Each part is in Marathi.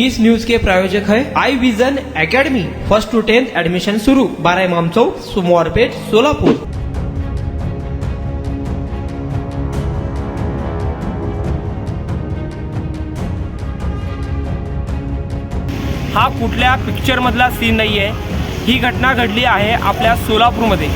इस न्यूज के प्रायोजक है eye vision academy. First to tenth admission शुरू। बारह इमाम चौक सोमवारपेठ सोलापुर। हा कुठल्या पिक्चरमधला सीन नाही आहे ही घटना घडली आहे आपल्या सोलापूरमध्ये.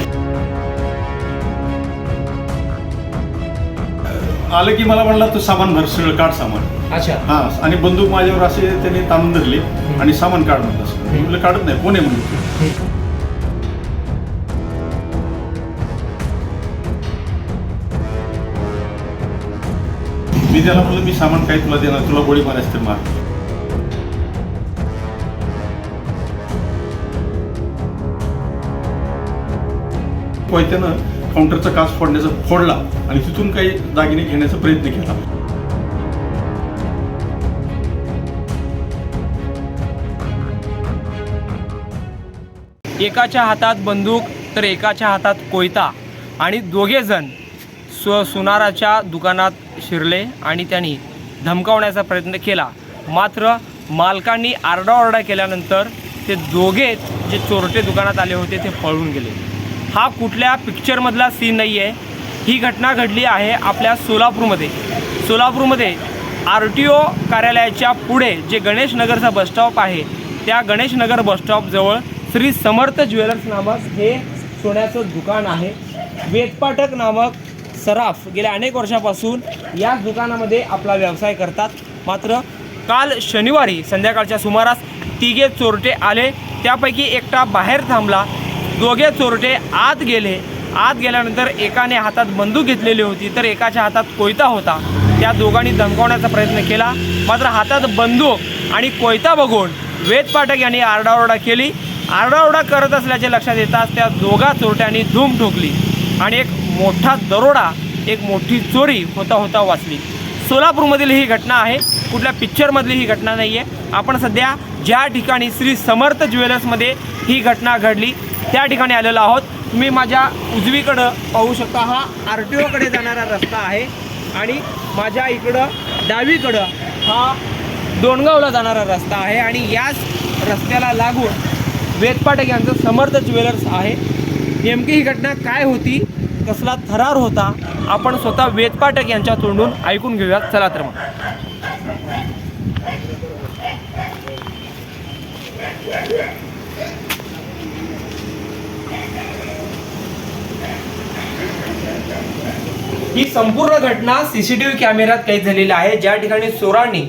आलं की मला म्हणला तू सामान भर सगळं काढ सामान. अच्छा. हा आणि बंदूक माझ्यावर असे त्यांनी ताणून धरले आणि सामान काढ म्हणलं असं. मी म्हणलं काढत नाही कोण आहे म्हणलं मी त्याला म्हणलं मी सामान काय तुला देणार तुला गोळी मारायचं तर मार. कोयत्यानं काउंटरचा काच फोडण्याचा फोडला आणि तिथून काही दागिने घेण्याचा प्रयत्न केला. एकाच्या हातात बंदूक तर एकाच्या हातात कोयता आणि दोघे जण स्व सुनाराच्या दुकानात शिरले आणि त्यांनी धमकावण्याचा प्रयत्न केला. मात्र मालकांनी आरडाओरडा केल्यानंतर ते दोघे जे चोरटे दुकानात आले होते ते पळून गेले. हा कुठल्या पिक्चरमधला सीन नाही आहे ही घटना घडली आहे आपल्या सोलापूरमध्ये. सोलापूरमध्ये आर टी ओ कार्यालयाच्या पुढे जे गणेश नगरचा बसस्टॉप आहे त्या गणेश नगर बसस्टॉपजवळ श्री समर्थ ज्वेलर्स नामक हे सोन्याचं दुकान आहे. वेदपाठक नामक सराफ गेल्या अनेक वर्षापासून याच दुकानामध्ये आपला व्यवसाय करतात. मात्र काल शनिवारी संध्याकाळच्या सुमारास तिघे चोरटे आले. त्यापैकी एकटा बाहेर थांबला. दोघे चोरटे आत गेले. आत गेल्यानंतर एकाने हातात बंदूक घेतलेली होती तर एकाच्या हातात कोयता होता. त्या दोघांनी धमकावण्याचा प्रयत्न केला मात्र हातात बंदूक आणि कोयता बघून वेद पाठक यांनी आरडाओरडा केली. आरडाओरडा करत असल्याचे लक्षात येताच त्या दोघा चोरट्यांनी धूम ठोकली आणि एक मोठा दरोडा एक मोठी चोरी होता होता वाचली. सोलापूरमधील ही घटना आहे कुठल्या पिक्चरमधली ही घटना नाही आहे आपण सध्या ज्या ठिकाणी श्री समर्थ ज्वेलर्समध्ये ही घटना घडली त्या ठिकाणी आलेलो आहोत. तुम्ही माझ्या उजवीकडं पाहू शकता. हा आर टी ओकडे जाणारा रस्ता आहे. आणि माझ्या इकडं डावीकडं हा दोनगावला जाणारा रस्ता आहे. आणि याच रस्त्याला लागून वेदपाटक यांचं समर्थ ज्वेलर्स आहे. नेमकी ही घटना काय होती? कसला थरार होता? आपण स्वतः वेदपाटक यांच्या तोंडून ऐकून घेऊयात. चला तर मग. ही संपूर्ण घटना सीसीटीव्ही कॅमेऱ्यात कैद झालेली आहे. ज्या ठिकाणी चोरांनी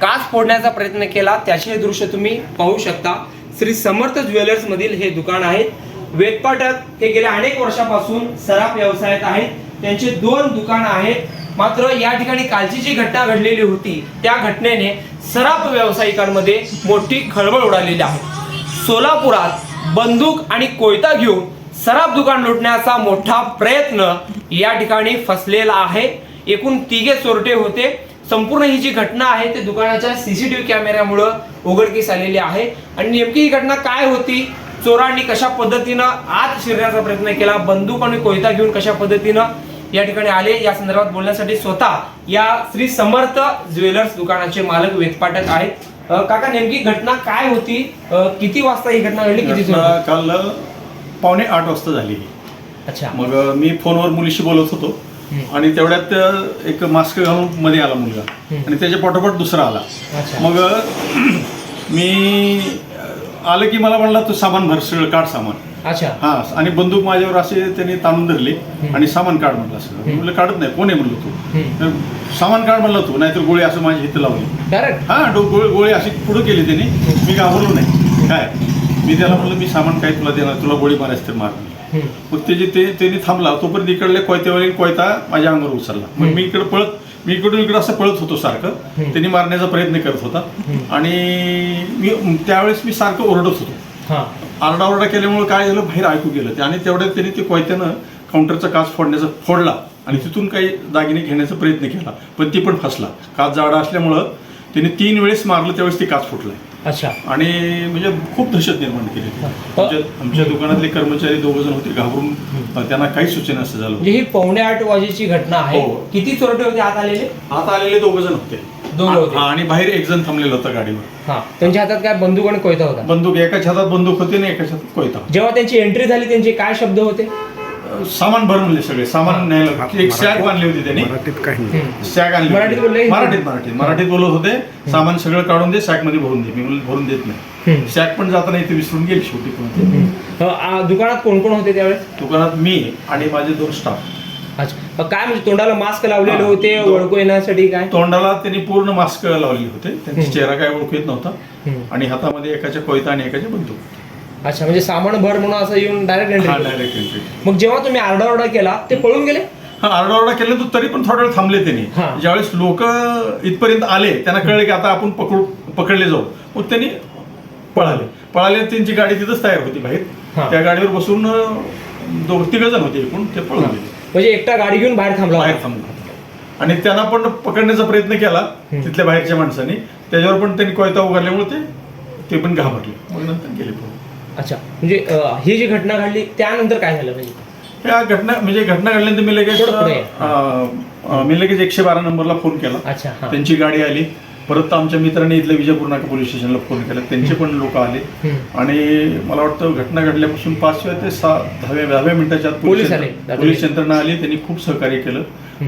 काच फोडण्याचा प्रयत्न केला त्याचे हे दृश्य तुम्ही पाहू शकता. श्री समर्थ ज्वेलर्स मधील हे दुकान आहे. वेदपाटक हे गेल्या अनेक वर्षापासून सराफ व्यवसायात आहेत. त्यांचे दोन दुकान आहेत. मात्र या ठिकाणी कालची जी घटना घडलेली होती त्या घटनेने सराफ व्यावसायिकांमध्ये मोठी खळबळ उडालेली आहे. सोलापुरात बंदूक आणि कोयता घेऊन सराफ दुकान लुटण्याचा मोठा प्रयत्न या ठिकाणी फसलेला आहे. एकूण तिघे चोरटे होते. संपूर्ण ही जी घटना आहे ते दुकानाच्या सीसीटीव्ही कॅमेऱ्यामुळं उघडकीस आलेली आहे. आणि नेमकी ही घटना काय होती? चोरांनी कशा पद्धतीनं आत शिरण्याचा प्रयत्न केला? बंदूक आणि कोयता घेऊन कशा पद्धतीनं या ठिकाणी आले? या संदर्भात बोलण्यासाठी स्वतः या श्री समर्थ ज्वेलर्स दुकानाचे मालक वेदपाठक आहेत. काका नेमकी घटना काय होती? किती वाजता ही घटना घडली? किती काल पावणे आठ वाजता झाली ही. अच्छा. मग मी फोनवर मुलीशी बोलत होतो. आणि तेवढ्यात एक मास्क घालून मध्ये आला मुलगा. आणि त्याच्या पाठोपाठ दुसरा आला. मग मी आलं की मला म्हणला तू सामान भर सगळं काढ सामान. अच्छा. हा आणि बंदूक माझ्यावर असे त्यांनी ताणून धरले. आणि सामान काढ म्हणलं सगळं. मी म्हणलं काढत नाही कोण आहे म्हणलं तू? सामान काढ म्हणलं तू नाहीतर गोळी असं माझी हित लावली. हा गोळी अशी पुढे केली त्यांनी. मी घाबरलो नाही. काय? मी त्याला म्हणलं मी सामान काय तुला देणार तुला गोळी मारायचं तर मार. मग त्याचे ते त्यांनी थांबला. तोपर्यंत इकडले कोयत्यावरील कोयता माझ्या अंगावर उचलला. मग मी इकडे पळत मी इकडून इकडे असं पळत होतो सारखं. त्यांनी मारण्याचा प्रयत्न करत होता. आणि मी त्यावेळेस मी सारखं ओरडत होतो. आरडाओरडा केल्यामुळे काय झालं बाहेर ऐकू गेलं. ते आणि तेवढ्यात त्यांनी ते कोयत्यानं काउंटरचा काच फोडण्याचा फोडला. आणि तिथून काही दागिने घेण्याचा प्रयत्न केला. पण ती पण फसला. काच जाडा असल्यामुळं त्यांनी तीन वेळेस मारलं त्यावेळेस ती काच फुटलाय. अच्छा. आणि म्हणजे खूप दहशत निर्माण केली आमच्या आमच्या दुकानातले कर्मचारी दोघ जण होते घाबरून त्यांना काही सूचना असं झालं म्हणजे ही पावणे आठ वाजेची घटना आहे. हो. किती चोरटे होते? आत आलेले? आता आलेले दोघ जण होते. दोघं होते. हा, आणि बाहेर एक जण थांबलेलं होतं गाडीवर. हा. त्यांच्या हातात काय बंदूक आणि कोयता होता? बंदूक एकाच्या हातात बंदूक होती आणि एकाच्या हातात कोयता. जेव्हा त्यांची एंट्री झाली त्यांचे काय शब्द होते? सामान भरून म्हणले सगळे सामान न्यायला एक सॅग बांधली होती त्यांनी. मराठीत काही नाही. सॅग आणली. मराठीत बोलले? मराठीत मराठीत. मराठीत बोलत होते. सामान सगळं काढून दे सॅगमध्ये भरून दे. मी म्हणलं भरून देत नाही. सॅग पण जाताना इथे विसरून गेली शेवटी कोणती अ, आ, दुकानात कोण कोण होते त्यावेळेस? दुकानात मी आणि माझे दोन स्टाफ अच्छा. अ, काय म्हणजे तोंडाला मास्क लावलेले हा. होते दोन- ओळखू येण्यासाठी काय? तोंडाला त्यांनी पूर्ण मास्क लावले होते. त्यांचा. चेहरा काय ओळखू येत नव्हता. आणि हातामध्ये एकाच्या कोयता आणि एकाच्या बंदूक. अच्छा म्हणजे सामान भर म्हणून असं येऊन डायरेक्ट हा एंट्री डायरेक्ट एंट्री मग जेव्हा तुम्ही आरडाओरडा केला ते पळून गेले? हा आरडाओरडा केला तर तरी पण थोडा वेळ थांबले त्यांनी. हा. ज्यावेळेस लोक इथपर्यंत आले त्यांना कळले की आता आपण पकडू पकडले जाऊ. मग त्यांनी पळाले. पळाले त्यांची गाडी तिथंच तयार होती हा. बाहेर त्या गाडीवर बसून अं, दोघ तिघ जण होते एकूण ते पळून गेले. म्हणजे एकटा गाडी घेऊन बाहेर थांबला बाहेर होता. थांबला आणि त्यांना पण पकडण्याचा प्रयत्न केला. तिथल्या बाहेरच्या माणसांनी. त्याच्यावर पण त्यांनी कोयता उगारल्यामुळे ते ते पण घाबरले. मग नंतर गेले पळून अच्छा म्हणजे अ, ही जी घटना घडली त्यानंतर काय झालं म्हणजे या घटना म्हणजे घटना घडल्यानंतर मी लगेच थोडं पुढे ये. अं, अं, मी लगेच एकशे बारा नंबरला फोन केला अच्छा हा त्यांची गाडी आली परत आमच्या मित्रांनी इथल्या विजयपूर नाका पोलीस स्टेशनला फोन केला त्यांचे पण लोक आले हम्म. आणि मला वाटतं घटना घडल्यापासून पाचव्या ते सहा दहाव्या दहाव्या मिनिटाच्या आत पोलीस आले, पोलीस. यंत्रणा आली त्यांनी खूप सहकार्य केलं.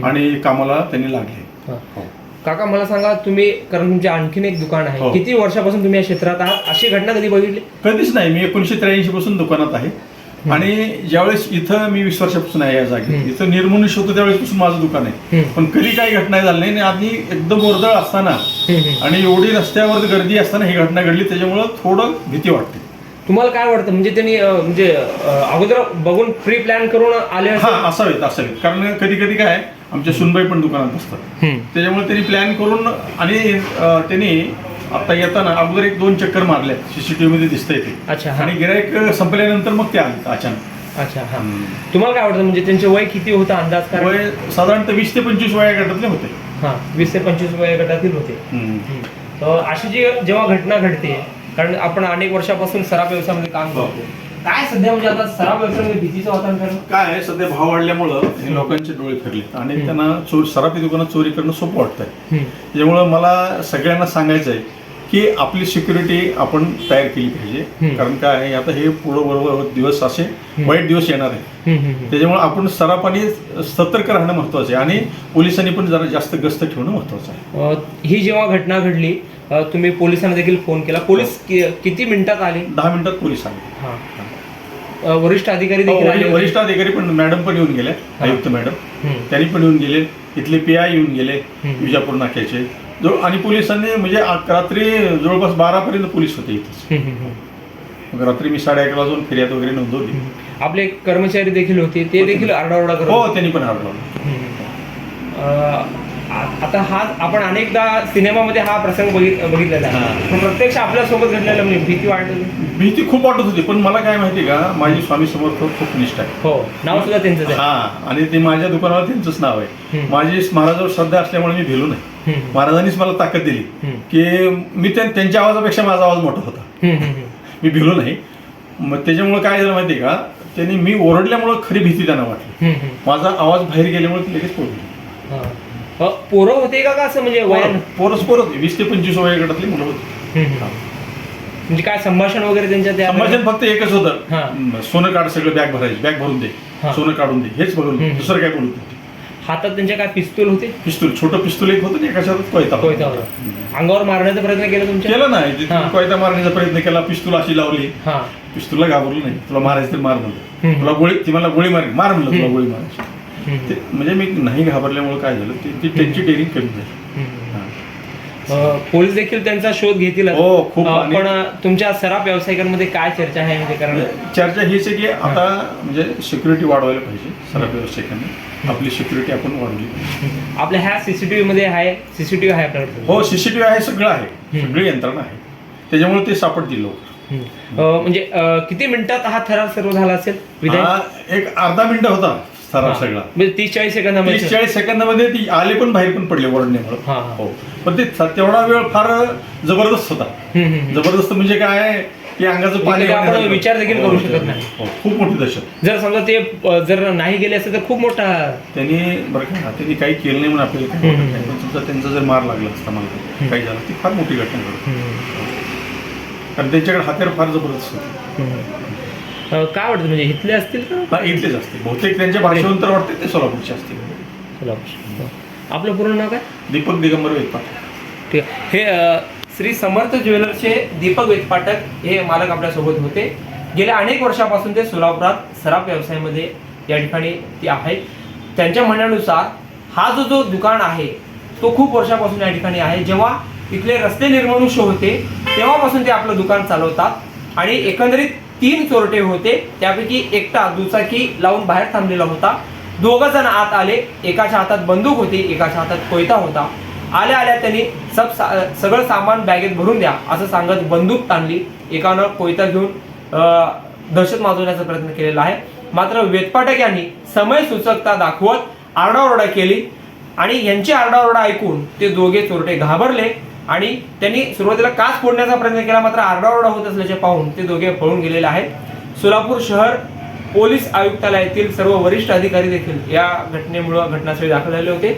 आणि कामाला त्यांनी लागले हा. काका मला सांगा तुम्ही कारण तुमचे आणखीन एक दुकान आहे. हो. किती वर्षापासून तुम्ही या क्षेत्रात आहात? अशी घटना कधी बघितली? कधीच नाही. मी एकोणीशे त्र्याऐंशी पासून दुकानात आहे. आणि ज्यावेळेस इथं मी वीस वर्षापासून आहे या जागी. हम्म. इथं निर्मनुष्य होतं त्यावेळेसपासून माझं दुकान आहे. हम्म. पण कधी काही घटना झाली नाही आणि आधी एकदम वर्दळ असताना. आणि एवढी रस्त्यावर गर्दी असताना ही घटना घडली. त्याच्यामुळं थोडं भीती वाटते. तुम्हाला काय वाटतं? म्हणजे त्यांनी अ, म्हणजे अ, अगोदर बघून प्री प्लॅन करून आले हा? असावेत असावेत. कारण कधी कधी काय आमच्या सुनबाई पण दुकानात असतात. त्याच्यामुळे त्यांनी प्लॅन करून आणि त्यांनी आता येताना अगोदर एक दोन चक्कर मारल्या सीसीटीव्ही मध्ये दिसतंय ते. अच्छा हा. आणि गिराईक संपल्यानंतर मग ते आले अचानक. अच्छा हा. तुम्हाला काय वाटतं? म्हणजे त्यांचे वय किती होतं अंदाज? काय वय साधारणतः वीस ते पंचवीस वया गटातले होते. हा वीस ते पंचवीस वय गटातील होते. तर अशी जी जेव्हा घटना घडते कारण आपण अनेक वर्षापासून सराफ व्यवसायामध्ये काम हो. करतो काय सध्या म्हणजे आता सराफ व्यवसायामध्ये भीतीचं वातावरण काय आहे सध्या भाव वाढल्यामुळं हे लोकांचे डोळे फिरले आणि. त्यांना चोर सराफी दुकानात चोरी करणं सोपं वाटतंय. त्याच्यामुळं मला सगळ्यांना सांगायचं आहे की आपली सिक्युरिटी आपण तयार केली पाहिजे. कारण काय आहे आता हे पुढं बरोबर दिवस असे वाईट दिवस येणार आहे. त्याच्यामुळे आपण सराफाने सतर्क राहणं महत्वाचं आहे आणि पोलिसांनी पण जरा जास्त गस्त ठेवणं महत्वाचं आहे. ही जेव्हा घटना घडली तुम्ही पोलिसांना देखील फोन केला. पोलीस कि- किती मिनिटात आले? दहा मिनिटात पोलीस आले. हा. वरिष्ठ अधिकारी हो, देखील आले वरि- होते. वरिष्ठ अधिकारी पण मॅडम पण येऊन गेले आयुक्त मॅडम हम्म. त्यांनी पण येऊन गेले इथले पी आय येऊन गेले हम्म. विजापूर नाक्याचे जो आणि पोलिसांनी म्हणजे आ- रात्री जवळपास बारापर्यंत पोलीस होते इथेच हम्म, हम्म, हम्म. मग रात्री मी साडे अकरा वाजून फिर्याद वगैरे नोंदवली आपले कर्मचारी देखील होते ते देखील आरडाओरडा करत हो होते. त्यांनी पण आढळलं अ, आ- आता हा आपण अनेकदा सिनेमामध्ये हा प्रसंग बघित बघितलेला आहे हा. पण प्रत्यक्ष आपल्यासोबत घडलेला म्हणजे भीती वाटत भीती खूप वाटत होती पण मला काय माहिती का माझी स्वामी समर्थ खूप निष्ठा आहे हो नाव सुद्धा त्यांचंच आहे हा आणि ते माझ्या दुकानावर त्यांचंच नाव आहे. माझी महाराजावर श्रद्धा असल्यामुळे मी भिलो नाही. महाराजांनीच मला ताकद दिली. की मी त्या- त्यांच्या आवाजापेक्षा माझा आवाज मोठा होता. मी भिलो नाही मग त्याच्यामुळे काय झालं माहिती का त्यांनी मी ओरडल्यामुळं खरी भीती त्यांना वाटली. माझा आवाज बाहेर गेल्यामुळे ती लगेच पोहोचली. अ, पोरं होते का का असं म्हणजे पोरस पोर होती. वीस ते पंचवीस वया गटातली मुलं होती. म्हणजे काय संभाषण वगैरे त्यांच्या त्या संभाषण फक्त एकच हा. होतं सोनं काढ सगळं बॅग भरायची. बॅग भरून दे. हा. सोनं काढून दे. हेच बघून. दुसरं काय बोलत हातात त्यांच्या काय पिस्तूल होते? पिस्तूल. छोटं पिस्तूल एक होतं एका कोयता. कोयता होता अंगावर मारण्याचा प्रयत्न केला तुमच्या? केलं नाही. हा. कोयता मारण्याचा प्रयत्न केला पिस्तूल अशी लावली. हा. पिस्तूलला घाबरलो नाही. तुला मारायचं तर मार म्हणलं. तुला गोळी ती मला गोळी मारेल. मार म्हणलं तुला. गोळी मारायची. ते म्हणजे मी नाही घाबरल्यामुळे काय झालं ती त्यांची डेअरिंग कमी झाली. हा. पोलीस देखील त्यांचा शोध घेतील हो, खूप. पण तुमच्या सराफ व्यावसायिकांमध्ये काय चर्चा आहे म्हणजे कारण चर्चा हीच आहे की आता म्हणजे सिक्युरिटी वाढवायला पाहिजे सर्व व्यावसायिकांनी. आपली सिक्युरिटी आपण वाढवली पाहिजे. आपल्या ह्या सीसीटीव्ही मध्ये आहे सीसीटीव्ही आहे आपल्याकडे हो सीसीटीव्ही आहे सगळं आहे. सगळी यंत्रणा आहे. त्याच्यामुळे ते सापडतील लोक म्हणजे किती मिनिटात हा ठराव सर्व झाला असेल? एक अर्धा मिनिट होता. सराव हा. सगळा म्हणजे तीस चाळीस सेकंदामध्ये तीस चाळीस सेकंदामध्ये ती आले पण बाहेर पण पडले ओरडण्यामुळे हा, हा. हो पण ते तेवढा वेळ फार जबरदस्त होता हम्म, हम्म, हम्म. जबरदस्त म्हणजे काय की अंगाचं म्हणजे पाणी आपण. विचार देखील हो, करू हो, शकत नाही. हो, खूप मोठी दहशत जर समजा ते अ, जर नाही गेले असते तर खूप मोठा त्यांनी बरं का त्यांनी काही केलं नाही म्हणून आपल्याला काही हम्म, वाटत नाही. पण समजा त्यांचा जर मार लागला असता मला काही झालं ती फार मोठी घटना कारण त्यांच्याकडे हत्यार फार जबरदस्त होते काय वाटतं म्हणजे इथले असतील का? इथलेच असते बहुतेक त्यांच्या भाषेवरून तर वाटते ते सोलापूरचे असतील. सोलापूर. आपलं पूर्ण नाव काय? दीपक दिगंबर वेदपाट ठीक आहे. हे श्री समर्थ ज्वेलर्सचे दीपक वेदपाटक हे मालक आपल्यासोबत होते. गेल्या अनेक वर्षापासून ते सोलापुरात सराफ व्यवसायामध्ये या ठिकाणी ते आहेत. त्यांच्या म्हणण्यानुसार हा जो जो दुकान आहे तो खूप वर्षापासून या ठिकाणी आहे. जेव्हा इथले रस्ते निर्मनुष्य होते तेव्हापासून ते आपलं दुकान चालवतात. आणि एकंदरीत तीन चोरटे होते. त्यापैकी एकटा दुचाकी लावून बाहेर थांबलेला होता. दोघं जण आत आले. एकाच्या हातात बंदूक होती एकाच्या हातात कोयता होता. आल्या आल्या त्यांनी सब सा- सगळं सामान बॅगेत भरून द्या असं सांगत बंदूक ताणली. एकानं कोयता घेऊन दहशत माजवण्याचा प्रयत्न केलेला आहे. मात्र वेदपाठक यांनी समय सूचकता दाखवत आरडाओरडा केली आणि यांची आरडाओरडा ऐकून ते दोघे चोरटे घाबरले. आणि त्यांनी सुरुवातीला काच फोडण्याचा प्रयत्न केला मात्र आरडाओरडा होत असल्याचे पाहून ते दोघे पळून गेलेले आहेत. सोलापूर शहर पोलीस आयुक्तालयातील सर्व वरिष्ठ अधिकारी देखील या घटनेमुळे घटनास्थळी दाखल झाले होते.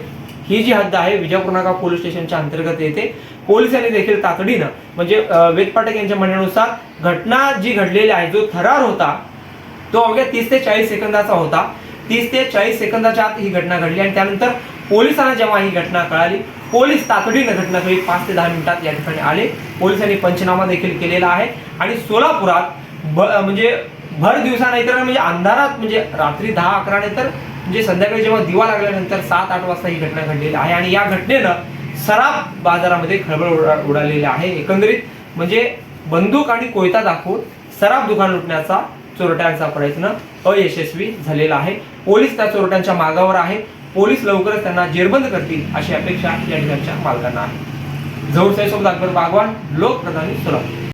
ही जी हद्द आहे विजापूर नाका पोलीस स्टेशनच्या अंतर्गत येते. पोलिसांनी देखील तातडीनं म्हणजे वेद पाठक यांच्या म्हणण्यानुसार घटना जी घडलेली आहे जो थरार होता तो अवघ्या तीस ते चाळीस सेकंदाचा होता. तीस ते चाळीस सेकंदाच्या आत ही घटना घडली आणि त्यानंतर पोलिसांना जेव्हा ही घटना कळाली पोलीस तातडीनं घटनास्थळी पाच ते दहा मिनिटात या ठिकाणी आले. पोलिसांनी पंचनामा देखील केलेला आहे. आणि सोलापुरात भ म्हणजे भर दिवसानंतर म्हणजे अंधारात म्हणजे रात्री दहा अकरा नंतर म्हणजे संध्याकाळी जेव्हा दिवा लागल्यानंतर सात आठ वाजता ही घटना घडलेली आहे. आणि या घटनेनं सराफ बाजारामध्ये खळबळ उडा- उडालेली आहे. एकंदरीत म्हणजे बंदूक आणि कोयता दाखवून सराफ दुकान लुटण्याचा चोरट्यांचा प्रयत्न अयशस्वी झालेला आहे. पोलीस त्या चोरट्यांच्या मागावर आहे. पोलीस लवकरच त्यांना जेरबंद करतील अशी अपेक्षा या ठिकाणच्या मालकांना आहे. जवळ साहेब अकबर बागवान लोकप्रधानी सोलापूर.